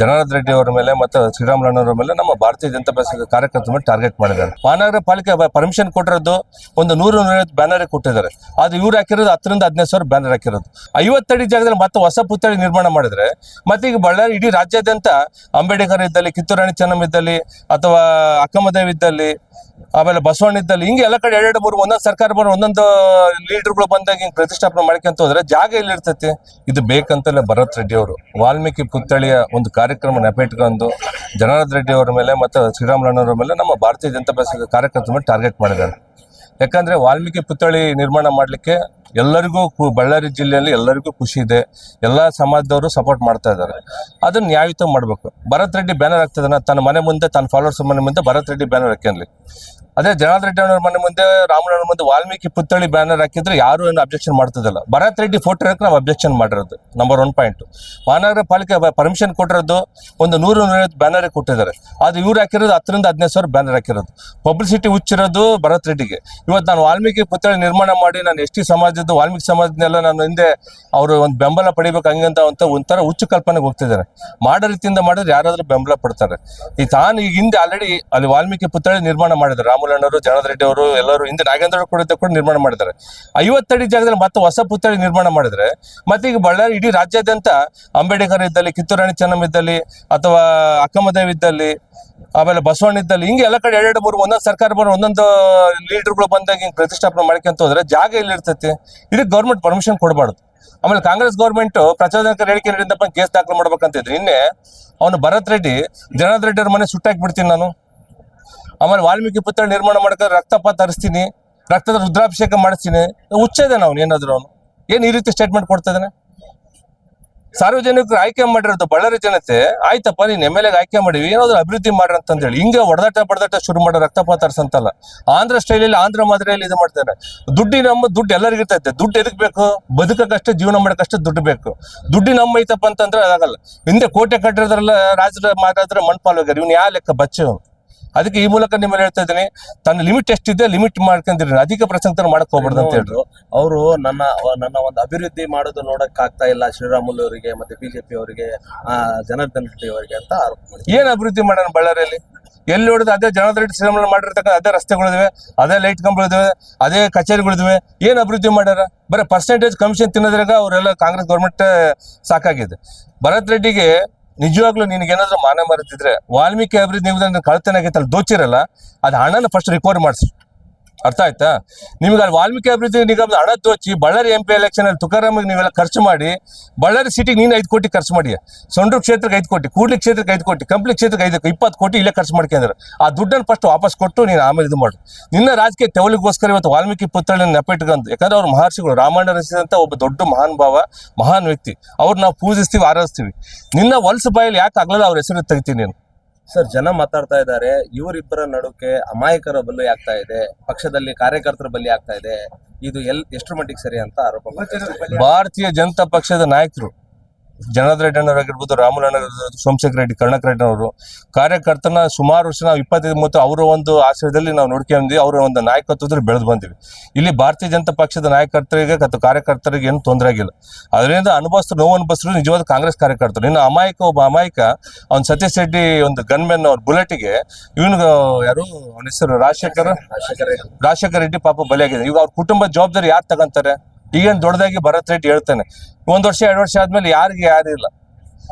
ಜನಾರ್ದನ್ ರೆಡ್ಡಿ ಅವರ ಮೇಲೆ ಮತ್ತು ಶ್ರೀರಾಮುಲಣ್ಣವರ ಮೇಲೆ ನಮ್ಮ ಭಾರತೀಯ ಜನತಾ ಪಕ್ಷದ ಕಾರ್ಯಕರ್ತರ ಮೇಲೆ ಟಾರ್ಗೆಟ್ ಮಾಡಿದ್ದಾರೆ. ಮಹಾನಗರ ಪಾಲಿಕೆ ಪರ್ಮಿಷನ್ ಕೊಟ್ಟಿರೋದು ಒಂದು ನೂರು ನೂರೈವತ್ತು ಬ್ಯಾನರ್ ಕೊಟ್ಟಿದ್ದಾರೆ. ಅದು ಇವ್ರು ಹಾಕಿರೋದು ಹತ್ತರಿಂದ ಹದಿನೈದು ಸಾವಿರ ಬ್ಯಾನರ್ ಹಾಕಿರೋದು. ಐವತ್ತಡಿ ಜಾಗದಲ್ಲಿ ಮತ್ತೆ ಹೊಸ ಪುತ್ಥಳಿ ನಿರ್ಮಾಣ ಮಾಡಿದ್ರೆ ಮತ್ತೆ ಈಗ ಬಳ್ಳಾರಿ ಇಡೀ ರಾಜ್ಯಾದ್ಯಂತ ಅಂಬೇಡ್ಕರ್ ಇದ್ದಲ್ಲಿ ಕಿತ್ತೂರು ರಾಣಿ ಚೆನ್ನಮ್ಮ ಇದ್ದಲ್ಲಿ ಅಥವಾ ಅಕ್ಕಮದೇವ್ ಇದ್ದಲ್ಲಿ, ಆಮೇಲೆ ಬಸವಣ್ಣ ಇದ್ದಲ್ಲಿ, ಹಿಂಗೆ ಎಲ್ಲ ಕಡೆ ಎರಡು ಮೂರು ಒಂದೊಂದು ಸರ್ಕಾರ ಬರೋ ಒಂದೊಂದು ಲೀಡರ್ಗಳು ಬಂದಾಗ ಹಿಂಗೆ ಪ್ರತಿಷ್ಠಾಪನೆ ಮಾಡ್ಕೊಂತ ಹೋದ್ರೆ ಜಾಗ ಎಲ್ಲಿರ್ತೈತಿ? ಇದು ಬೇಕಂತಲೇ ಭರತ್ ರೆಡ್ಡಿ ಅವರು ವಾಲ್ಮೀಕಿ ಪುತ್ಥಳಿಯ ಒಂದು ಕಾರ್ಯಕ್ರಮ ನೆಪಿಟ್ಕೊಂಡು ಜನಾರ್ದ ರೆಡ್ಡಿ ಅವರ ಮೇಲೆ ಮತ್ತು ಶ್ರೀರಾಮುಲಣ್ಣವರ ಮೇಲೆ ನಮ್ಮ ಭಾರತೀಯ ಜನತಾ ಪಕ್ಷದ ಕಾರ್ಯಕರ್ತರ ಮೇಲೆ ಟಾರ್ಗೆಟ್ ಮಾಡಿದ್ದಾರೆ. ಯಾಕಂದರೆ ವಾಲ್ಮೀಕಿ ಪುತ್ಥಳಿ ನಿರ್ಮಾಣ ಮಾಡಲಿಕ್ಕೆ ಎಲ್ಲರಿಗೂ ಬಳ್ಳಾರಿ ಜಿಲ್ಲೆಯಲ್ಲಿ ಎಲ್ಲರಿಗೂ ಖುಷಿ ಇದೆ. ಎಲ್ಲ ಸಮಾಜದವರು ಸಪೋರ್ಟ್ ಮಾಡ್ತಾ ಇದ್ದಾರೆ. ಅದನ್ನ ನ್ಯಾಯಯುತ ಮಾಡಬೇಕು. ಭರತ್ ರೆಡ್ಡಿ ಬ್ಯಾನರ್ ಹಾಕ್ತದನ್ನ ತನ್ನ ಮನೆ ಮುಂದೆ, ತನ್ನ ಫಾಲೋವರ್ಸ್ ಮನೆ ಮುಂದೆ ಭರತ್ ರೆಡ್ಡಿ ಬ್ಯಾನರ್ ಹಾಕ್ಯನ್ಲಿ. ಅದೇ ಜನಾರ್ದನ್ ರೆಡ್ಡಿ ಅವ್ರ ಮನೆ ಮುಂದೆ ರಾಮನವ್ರ ಮುಂದೆ ವಾಲ್ಮೀಕಿ ಪುತ್ಥಳಿ ಬ್ಯಾನರ್ ಹಾಕಿದ್ರೆ ಯಾರು ಏನು ಅಬ್ಜೆಕ್ಷನ್ ಮಾಡ್ತಿದ್ದಲ್ಲ. ಭರತ್ ರೆಡ್ಡಿ ಫೋಟೋ ಹಾಕಿ ನಾವು ಅಬ್ಜೆಕ್ಷನ್ ಮಾಡಿರೋದು ನಂಬರ್ ಒನ್ ಪಾಯಿಂಟ್ ಮಹಾನಗರ ಪಾಲಿಕೆ ಪರ್ಮಿಷನ್ ಕೊಟ್ಟಿರೋದು ಒಂದು ನೂರು ನೂರೈವತ್ತು ಬ್ಯಾನರ್ ಕೊಟ್ಟಿದ್ದಾರೆ. ಅದು ಇವ್ರು ಹಾಕಿರೋದು ಹತ್ತರಿಂದ ಹದಿನೈದು ಸಾವಿರ ಬ್ಯಾನರ್ ಹಾಕಿರೋದು. ಪಬ್ಲಿಸಿಟಿ ಹುಚ್ಚಿರೋದು ಭರತ್ ರೆಡ್ಡಿಗೆ. ಇವತ್ತು ನಾನು ವಾಲ್ಮೀಕಿ ಪುತ್ಥಳಿ ನಿರ್ಮಾಣ ಮಾಡಿ, ನಾನು ಎಸ್ ಟಿ ಸಮಾಜದ ವಾಲ್ಮೀಕಿ ಸಮಾಜದನ್ನೆಲ್ಲ ನಾನು ಹಿಂದೆ ಅವರು ಒಂದು ಬೆಂಬಲ ಪಡಿಬೇಕು ಹಂಗಂತ ಅಂತ ಒಂಥರ ಹುಚ್ಚು ಕಲ್ಪನೆಗೆ ಹೋಗ್ತಿದ್ದಾರೆ. ಮಾಡೋ ರೀತಿಯಿಂದ ಮಾಡಿದ್ರೆ ಯಾರಾದರೂ ಬೆಂಬಲ ಪಡ್ತಾರೆ. ಈ ತಾನು ಈಗ ಹಿಂದೆ ಆಲ್ರೆಡಿ ಅಲ್ಲಿ ವಾಲ್ಮೀಕಿ ಪುತ್ಥಳಿ ನಿರ್ಮಾಣ ಮಾಡಿದ್ದಾರೆ ರಾಮುಲಣ್ಣವರು ರೆಡ್ಡಿ ಅವರು ಎಲ್ಲರೂ ಹಿಂದೆ ನಾಗೇಂದ್ರ ಕೂಡ ಕೂಡ ನಿರ್ಮಾಣ ಮಾಡಿದ್ದಾರೆ. ಐವತ್ತಡಿ ಜಾಗದಲ್ಲಿ ಮತ್ತೆ ಹೊಸ ಪುತ್ಥಳಿ ನಿರ್ಮಾಣ ಮಾಡಿದ್ರೆ, ಮತ್ತೆ ಈಗ ಬಳ್ಳಾರಿ ಇಡೀ ರಾಜ್ಯಾದ್ಯಂತ ಅಂಬೇಡ್ಕರ್ ಇದ್ದಲ್ಲಿ, ಕಿತ್ತೂರು ರಾಣಿ ಚೆನ್ನಮ್ಮ ಇದ್ದಲ್ಲಿ, ಅಥವಾ ಅಕ್ಕಮದೇವ್ ಇದ್ದಲ್ಲಿ, ಆಮೇಲೆ ಬಸವಣ್ಣ ಇದ್ದಲ್ಲಿ, ಹಿಂಗೆ ಎಲ್ಲ ಕಡೆ ಎರಡೆರಡು ಮೂರು ಒಂದೊಂದು ಸರ್ಕಾರ ಬರೋ ಒಂದೊಂದು ಲೀಡರ್ಗಳು ಬಂದಾಗ ಹಿಂಗೆ ಪ್ರತಿಷ್ಠಾಪನೆ ಮಾಡ್ಕೊಂತ ಹೋದ್ರೆ ಜಾಗ ಎಲ್ಲಿರ್ತೈತಿ? ಇದಕ್ಕೆ ಗೌರ್ಮೆಂಟ್ ಪರ್ಮಿಷನ್ ಕೊಡಬಾರ್ದು. ಆಮೇಲೆ ಕಾಂಗ್ರೆಸ್ ಗೌರ್ಮೆಂಟ್ ಪ್ರಚೋದನಕ ಹೇಳಿಕೆ ನೀಡಿದ್ದಪ್ಪ, ಕೇಸ್ ದಾಖಲು ಮಾಡ್ಬೇಕಂತಿದ್ರು ನಿನ್ನೆ ಅವನು ಭರತ್ ರೆಡ್ಡಿ ಜನಾರ್ದ ರೆಡ್ಡಿ ಅವ್ರ ಮನೆ ಸುಟ್ಟಾಕ್ಬಿಡ್ತೀನಿ ನಾನು. ಆಮೇಲೆ ವಾಲ್ಮೀಕಿ ಪುತ್ರ ನಿರ್ಮಾಣ ಮಾಡಕ ರಕ್ತಪಾತ ತರಿಸ್ತೀನಿ ರಕ್ತದ ರುದ್ರಾಭಿಷೇಕ ಮಾಡಿಸ್ತೀನಿ ಹುಚ್ಚಿದೆ ಅವನು ಏನಾದ್ರು ಅವನು. ಏನ್ ಈ ರೀತಿ ಸ್ಟೇಟ್ಮೆಂಟ್ ಕೊಡ್ತಾ ಸಾರ್ವಜನಿಕರು ಆಯ್ಕೆ ಮಾಡಿರೋದು ಬಳ್ಳಾರಿ ಜನತೆ, ಆಯ್ತಪ್ಪ, ನೀನ್ ಎಂ ಎಲ್ ಆಯ್ಕೆ ಮಾಡಿವಿ ಏನಾದ್ರು ಅಭಿವೃದ್ಧಿ ಮಾಡ್ರಿ ಅಂತ ಹೇಳಿ ಹಿಂಗೆ ಹೊಡೆದಾಟ ಬಡದಾಟ ಶುರು ಮಾಡೋ ರಕ್ತಪಾತ ತರ್ಸಂತಲ್ಲ ಆಂಧ್ರ ಸ್ಟೈಲಲ್ಲಿ ಆಂಧ್ರ ಮಾದರಿಯಲ್ಲಿ ಇದು ಮಾಡ್ತಾರೆ. ದುಡ್ಡಿನ ನಮ್ಮ ದುಡ್ಡು ಎಲ್ಲರಿಗೂ ಇರ್ತೈತೆ. ದುಡ್ಡು ಎದಕ್ ಬೇಕು? ಬದುಕಕ್ಕಷ್ಟೇ, ಜೀವನ ಮಾಡಕ್ಕಷ್ಟೇ ದುಡ್ಡು ಬೇಕು. ದುಡ್ಡಿ ನಮ್ಮ ಐತಪ್ಪ ಅಂತಂದ್ರೆ ಅದಾಗಲ್ಲ. ಹಿಂದೆ ಕೋಟೆ ಕಟ್ಟಿರೋದ್ರಲ್ಲ ರಾಜರ ಮಾತಾದ್ರೆ ಮಣ್ಪಾಲ್ ಹೋಗ್ಯಾರ. ಇವ್ನು ಯಾವ ಲೆಕ್ಕ? ಬಚ್ಚ ಅದಕ್ಕೆ ಈ ಮೂಲಕ ನಿಮ್ಮಲ್ಲಿ ಹೇಳ್ತಾ ಇದ್ದೀನಿ ತನ್ನ ಲಿಮಿಟ್ ಎಷ್ಟಿದೆ ಲಿಮಿಟ್ ಮಾಡ್ಕೊಂಡಿರಿ ಅಧಿಕ ಪ್ರಸಂಗ ಮಾಡಕ್ ಹೋಗ್ಬಾರ್ದು ಅಂತ ಹೇಳಿದ್ರು ಅವರು ನನ್ನ ನನ್ನ ಒಂದು ಅಭಿವೃದ್ಧಿ ಮಾಡೋದು ನೋಡಕ್ ಆಗ್ತಾ ಇಲ್ಲ ಶ್ರೀರಾಮುಲು ಅವರಿಗೆ ಮತ್ತೆ ಬಿಜೆಪಿ ಅವರಿಗೆ ಆ ಜನಾರ್ದನ್ ರೆಡ್ಡಿ ಅವರಿಗೆ ಅಂತ ಏನ್ ಅಭಿವೃದ್ಧಿ ಮಾಡೋಣ ಬಳ್ಳಾರಿಯಲ್ಲಿ? ಎಲ್ಲಿ ನೋಡಿದ್ರೆ ಅದೇ ಜನಾರ್ದನ್ ರೆಡ್ಡಿ ಶ್ರೀರಾಮುಲು ಮಾಡಿರ್ತಕ್ಕಂಥ ಅದೇ ರಸ್ತೆಗಳಿದಾವೆ ಅದೇ ಲೈಟ್ ಕಂಬಗಳಿದಾವೆ ಅದೇ ಕಚೇರಿಗಳಿದಾವೆ. ಏನ್ ಅಭಿವೃದ್ಧಿ ಮಾಡ್ಯಾರ? ಬರೀ ಪರ್ಸೆಂಟೇಜ್ ಕಮಿಷನ್ ತಿನ್ನೋದ್ರಾಗ ಅವರೆಲ್ಲ ಕಾಂಗ್ರೆಸ್ ಗೌರ್ಮೆಂಟ್ ಸಾಕಾಗಿದೆ. ಭರತ್ ರೆಡ್ಡಿಗೆ ನಿಜವಾಗ್ಲೂ ನಿನಗೇನಾದ್ರೂ ಮಾನ ಮರೆತಿದ್ರೆ ವಾಲ್ಮೀಕಿ ಅಭಿವೃದ್ಧಿ ನೀವು ಕಳ್ತನ ಆಗೈತಲ್ಲ, ದೋಚಿರಲ್ಲ, ಅದು ಹಣನ ಫಸ್ಟ್ ರಿಕವರ್ ಮಾಡಿಸಿ. ಅರ್ಥ ಆಯ್ತಾ? ನಿಮ್ಗೆ ಅಲ್ಲಿ ವಾಲ್ಮೀಕಿ ಅಭಿವೃದ್ಧಿ ನಿಗಮದ ಹಣ ದೋಚಿ ಬಳ್ಳಾರಿ ಎಂ ಪಿ ಎಲೆಕ್ಷನ್ ಅಲ್ಲಿ ತುಕಾರಾಮಿಗೆ ನೀವೆಲ್ಲ ಖರ್ಚು ಮಾಡಿ, ಬಳ್ಳಾರಿ ಸಿಟಿಗೆ ನೀನು ಐದು ಕೋಟಿ ಖರ್ಚು ಮಾಡಿ ಸೊಂಡ್ರು ಕ್ಷೇತ್ರಕ್ಕೆ ಐದು ಕೋಟಿ, ಕೂಡ್ಲಿ ಕ್ಷೇತ್ರಕ್ಕೆ ಐದು ಕೋಟಿ, ಕಂಪ್ಲಿ ಕ್ಷೇತ್ರಕ್ಕೆ ಐದು ಇಪ್ಪತ್ತು ಕೋಟಿ ಇಲ್ಲೇ ಖರ್ಚು ಮಾಡ್ಕೊಂಡ್ರೆ ಆ ದುಡ್ಡನ್ನು ಫಸ್ಟ್ ವಾಪಸ್ ಕೊಟ್ಟು ನೀನು ಆಮೇಲೆ ಇದು ಮಾಡು. ನಿನ್ನ ರಾಜಕೀಯ ತೆವಲಿಗೋಸ್ಕರ ಇವತ್ತು ವಾಲ್ಮೀಕಿ ಪುತ್ಥಳಿನ ನೆಪಿಟ್ಕೊಂಡು ಯಾಕಂದ್ರೆ ಅವ್ರು ಮಹರ್ಷಿಗಳು, ರಾಮಾಯಣ ರಚಿಸಿದಂತ ಒಬ್ಬ ದೊಡ್ಡ ಮಹಾನ್ ಭಾವ, ಮಹಾನ್ ವ್ಯಕ್ತಿ. ಅವ್ರು ನಾವು ಪೂಜಿಸ್ತೀವಿ, ಆರಾಧಿಸ್ತೀವಿ. ನಿನ್ನ ಹೊಲಸು ಬಾಯಲ್ಲಿ ಯಾಕೆ ಆಗಲ್ಲ ಅವ್ರ ಹೆಸರು ತೆಗಿತೀನಿ ನೀನು? ಸರ್, ಜನ ಮಾತಾಡ್ತಾ ಇದ್ದಾರೆ. ಇವರಿಬ್ಬರ ನಡುಕೆ ಅಮಾಯಕರ ಬಲಿ ಆಗ್ತಾ ಇದೆ. ಪಕ್ಷದಲ್ಲಿ ಕಾರ್ಯಕರ್ತರ ಬಲಿ ಆಗ್ತಾ ಇದೆ. ಇದು ಎಲ್ ಎಷ್ಟರ ಮಟ್ಟಿಗೆ ಸರಿ ಅಂತ ಆರೋಪ ಭಾರತೀಯ ಜನತಾ ಪಕ್ಷದ ನಾಯಕರು ಜನಾರ್ದನ್ ರೆಡ್ಡಿ ಆಗಿರ್ಬೋದು ರಾಮುಲಣ್ಣ ಸೋಮಶೇಖರ ರೆಡ್ಡಿ ಕರ್ಣಕ್ ರೆಡ್ಡಿ ಅವರು ಕಾರ್ಯಕರ್ತನ ಸುಮಾರು ವರ್ಷ ನಾವು ಇಪ್ಪತ್ತೈದು ಮತ್ತು ಅವರ ಒಂದು ಆಶ್ರಯದಲ್ಲಿ ನಾವು ನೋಡ್ಕೊಂಡ್ವಿ ಅವರ ಒಂದು ನಾಯಕತ್ವದಲ್ಲಿ ಬೆಳೆದು ಬಂದಿವಿ. ಇಲ್ಲಿ ಭಾರತೀಯ ಜನತಾ ಪಕ್ಷದ ನಾಯಕರ್ತರಿಗೆ ಅಥವಾ ಕಾರ್ಯಕರ್ತರಿಗೆ ಏನು ತೊಂದರೆ ಆಗಿಲ್ಲ. ಅದರಿಂದ ಅನುಭವಿಸ್ತು, ನೋವು ಅನುಭವಿಸಿದ್ರು ನಿಜವಾದ ಕಾಂಗ್ರೆಸ್ ಕಾರ್ಯಕರ್ತರು. ಇನ್ನು ಅಮಾಯಕ ಒಬ್ಬ ಅಮಾಯಕ, ಅವ್ನು ಸತೀಶ್ ರೆಡ್ಡಿ ಒಂದು ಗನ್ಮೆನ್ ಅವ್ರ ಬುಲೆಟ್ಗೆ ಇವನು, ಯಾರು, ಅವನ ಹೆಸರು, ರಾಜಶೇಖರ್ ರಾಜಶೇಖರ್ ರೆಡ್ಡಿ ಪಾಪ ಬಲಿಯಾಗಿದೆ. ಈಗ ಅವ್ರ ಕುಟುಂಬ ಜವಾಬ್ದಾರಿ ಯಾರು ತಗೊಂತಾರೆ? ಈಗೇನು ದೊಡ್ಡದಾಗಿ ಭರತ್ ರೇಟ್ ಹೇಳ್ತಾನೆ ಒಂದ್ ವರ್ಷ ಎರಡು ವರ್ಷ ಆದ್ಮೇಲೆ ಯಾರಿಗೆ ಯಾರು ಇಲ್ಲ.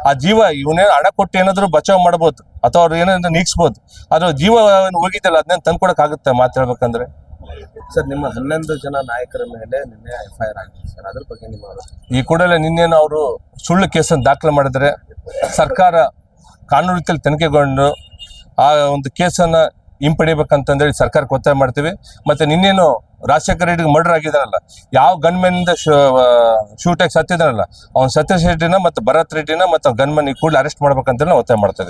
ಆ ಜೀವ ಇವನೇ ಹಣ ಕೊಟ್ಟು ಏನಾದ್ರು ಬಚಾವ್ ಮಾಡ್ಬೋದು ಅಥವಾ ಅವ್ರು ಏನಾದ್ರು ನೀಗ್ಸ್ಬೋದು ಆದ್ರೆ ಜೀವ ಹೋಗಿದ್ದಲ್ಲ ಅದನ್ನ ತಂದ್ಕೊಡಕ್ ಆಗುತ್ತೆ ಮಾತಾಡ್ಬೇಕಂದ್ರೆ ಸರ್ ನಿಮ್ಮ ಹನ್ನೊಂದು ಜನ ನಾಯಕರ ಮೇಲೆ ನಿನ್ನೆ ಎಫ್ ಐ ಆರ್ ಆಗಿದೆ ಸರ್. ಅದ್ರ ಬಗ್ಗೆ ನಿಮ್ಮ ಈ ಕೂಡಲೇ ನಿನ್ನೇನು ಅವರು ಸುಳ್ಳು ಕೇಸನ್ನು ದಾಖಲೆ ಮಾಡಿದ್ರೆ ಸರ್ಕಾರ ಕಾನೂನು ರೀತಿಯಲ್ಲಿ ತನಿಖೆಗೊಂಡು ಆ ಒಂದು ಕೇಸನ್ನ ಹಿಂಪಡಿಬೇಕಂತಂದೇಳಿ ಸರ್ಕಾರಕ್ಕೆ ಒತ್ತಾಯ ಮಾಡ್ತೀವಿ. ಮತ್ತೆ ನಿನ್ನೇನು ರಾಜಶೇಖರ ರೆಡ್ಡಿಗೆ ಮರ್ಡರ್ ಆಗಿದಾರಲ್ಲ ಯಾವ ಗನ್ಮೆನ್ ಇಂದ ಆಗಿ ಸತ್ತಿದಾರಲ್ಲ ಅವ್ನು ಸತೀಶ್ ರೆಡ್ಡಿನ ಮತ್ತು ಭರತ್ ರೆಡ್ಡಿನ ಮತ್ತು ಗನ್ಮನ್ ಈ ಕೂಡಲೇ ಅರೆಸ್ಟ್ ಮಾಡ್ಬೇಕಂತ ಒತ್ತಾಯ ಮಾಡ್ತಾ